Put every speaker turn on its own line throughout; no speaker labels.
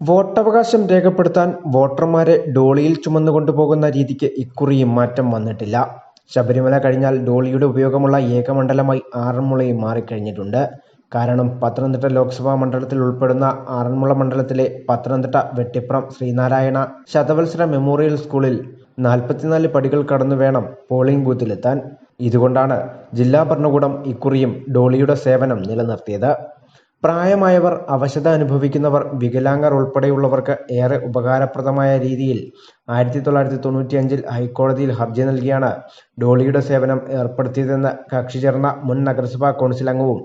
വോട്ടവകാശം രേഖപ്പെടുത്താൻ വോട്ടർമാരെ ഡോളിയിൽ ചുമന്നുകൊണ്ടുപോകുന്ന രീതിക്ക് ഇക്കുറിയും മാറ്റം വന്നിട്ടില്ല. ശബരിമല കഴിഞ്ഞാൽ ഡോളിയുടെ ഉപയോഗമുള്ള ഏകമണ്ഡലമായി ആറന്മുളയും മാറിക്കഴിഞ്ഞിട്ടുണ്ട്. കാരണം പത്തനംതിട്ട ലോക്സഭാ മണ്ഡലത്തിൽ ഉൾപ്പെടുന്ന ആറന്മുള മണ്ഡലത്തിലെ പത്തനംതിട്ട വെട്ടിപ്രം ശ്രീനാരായണ ശതവത്സര മെമ്മോറിയൽ സ്കൂളിൽ നാൽപ്പത്തിനാല് പടികൾ കടന്നു വേണം പോളിംഗ് ബൂത്തിലെത്താൻ. ഇതുകൊണ്ടാണ് ജില്ലാ ഭരണകൂടം ഇക്കുറിയും ഡോളിയുടെ സേവനം നിലനിർത്തിയത്. പ്രായമായവർ അവശത അനുഭവിക്കുന്നവർ വികലാംഗർ ഉൾപ്പെടെയുള്ളവർക്ക് ഏറെ ഉപകാരപ്രദമായ രീതിയിൽ ആയിരത്തി തൊള്ളായിരത്തി തൊണ്ണൂറ്റിയഞ്ചിൽ ഹൈക്കോടതിയിൽ ഹർജി നൽകിയാണ് ഡോളിയുടെ സേവനം ഏർപ്പെടുത്തിയതെന്ന് കക്ഷി ചേർന്ന മുൻ നഗരസഭാ കൗൺസിൽ അംഗവും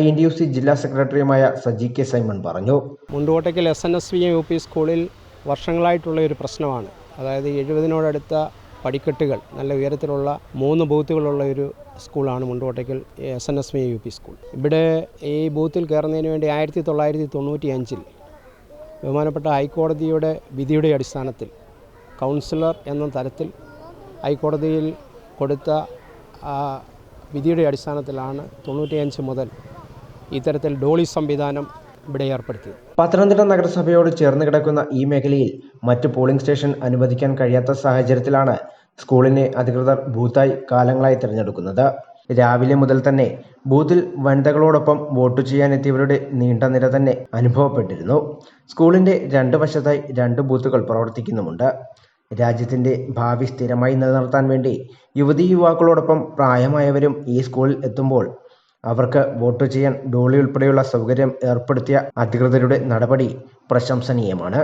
ഐ എൻ യു സി ജില്ലാ സെക്രട്ടറിയുമായ സജി കെ സൈമൺ പറഞ്ഞു.
Mundottakkal S N S V U P സ്കൂളിൽ വർഷങ്ങളായിട്ടുള്ള ഒരു പ്രശ്നമാണ്. അതായത് എഴുപതിനോടടുത്ത പടിക്കെട്ടുകൾ നല്ല ഉയരത്തിലുള്ള മൂന്ന് ബൂത്തുകളുള്ള ഒരു സ്കൂളാണ് Mundottakkal S N S V U P school. ഇവിടെ ഈ ബൂത്തിൽ കയറുന്നതിന് വേണ്ടി ആയിരത്തി തൊള്ളായിരത്തി തൊണ്ണൂറ്റി അഞ്ചിൽ ബഹുമാനപ്പെട്ട ഹൈക്കോടതിയുടെ വിധിയുടെ അടിസ്ഥാനത്തിൽ കൗൺസിലർ എന്ന തരത്തിൽ ഹൈക്കോടതിയിൽ കൊടുത്ത വിധിയുടെ അടിസ്ഥാനത്തിലാണ് തൊണ്ണൂറ്റിയഞ്ച് മുതൽ ഇത്തരത്തിൽ ഡോളി സംവിധാനം ഇവിടെ ഏർപ്പെടുത്തി.
പത്തനംതിട്ട നഗരസഭയോട് ചേർന്ന് കിടക്കുന്ന ഈ മേഖലയിൽ മറ്റ് പോളിംഗ് സ്റ്റേഷൻ അനുവദിക്കാൻ കഴിയാത്ത സാഹചര്യത്തിലാണ് സ്കൂളിനെ അധികൃതർ ബൂത്തായി കാലങ്ങളായി തിരഞ്ഞെടുക്കുന്നത്. രാവിലെ മുതൽ തന്നെ ബൂത്തിൽ വനിതകളോടൊപ്പം വോട്ട് ചെയ്യാനെത്തിയവരുടെ നീണ്ട നിര തന്നെ അനുഭവപ്പെട്ടിരുന്നു. സ്കൂളിന്റെ രണ്ട് വശത്തായി രണ്ട് ബൂത്തുകൾ പ്രവർത്തിക്കുന്നുമുണ്ട്. രാജ്യത്തിന്റെ ഭാവി സ്ഥിരമായി നിലനിർത്താൻ വേണ്ടി യുവതി യുവാക്കളോടൊപ്പം പ്രായമായവരും ഈ സ്കൂളിൽ എത്തുമ്പോൾ അവർക്ക് വോട്ട് ചെയ്യാൻ ഡോളി ഉൾപ്പെടെയുള്ള സൗകര്യം ഏർപ്പെടുത്തിയ അധികൃതരുടെ നടപടി പ്രശംസനീയമാണ്.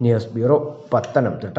News bureau Pathanamthitta.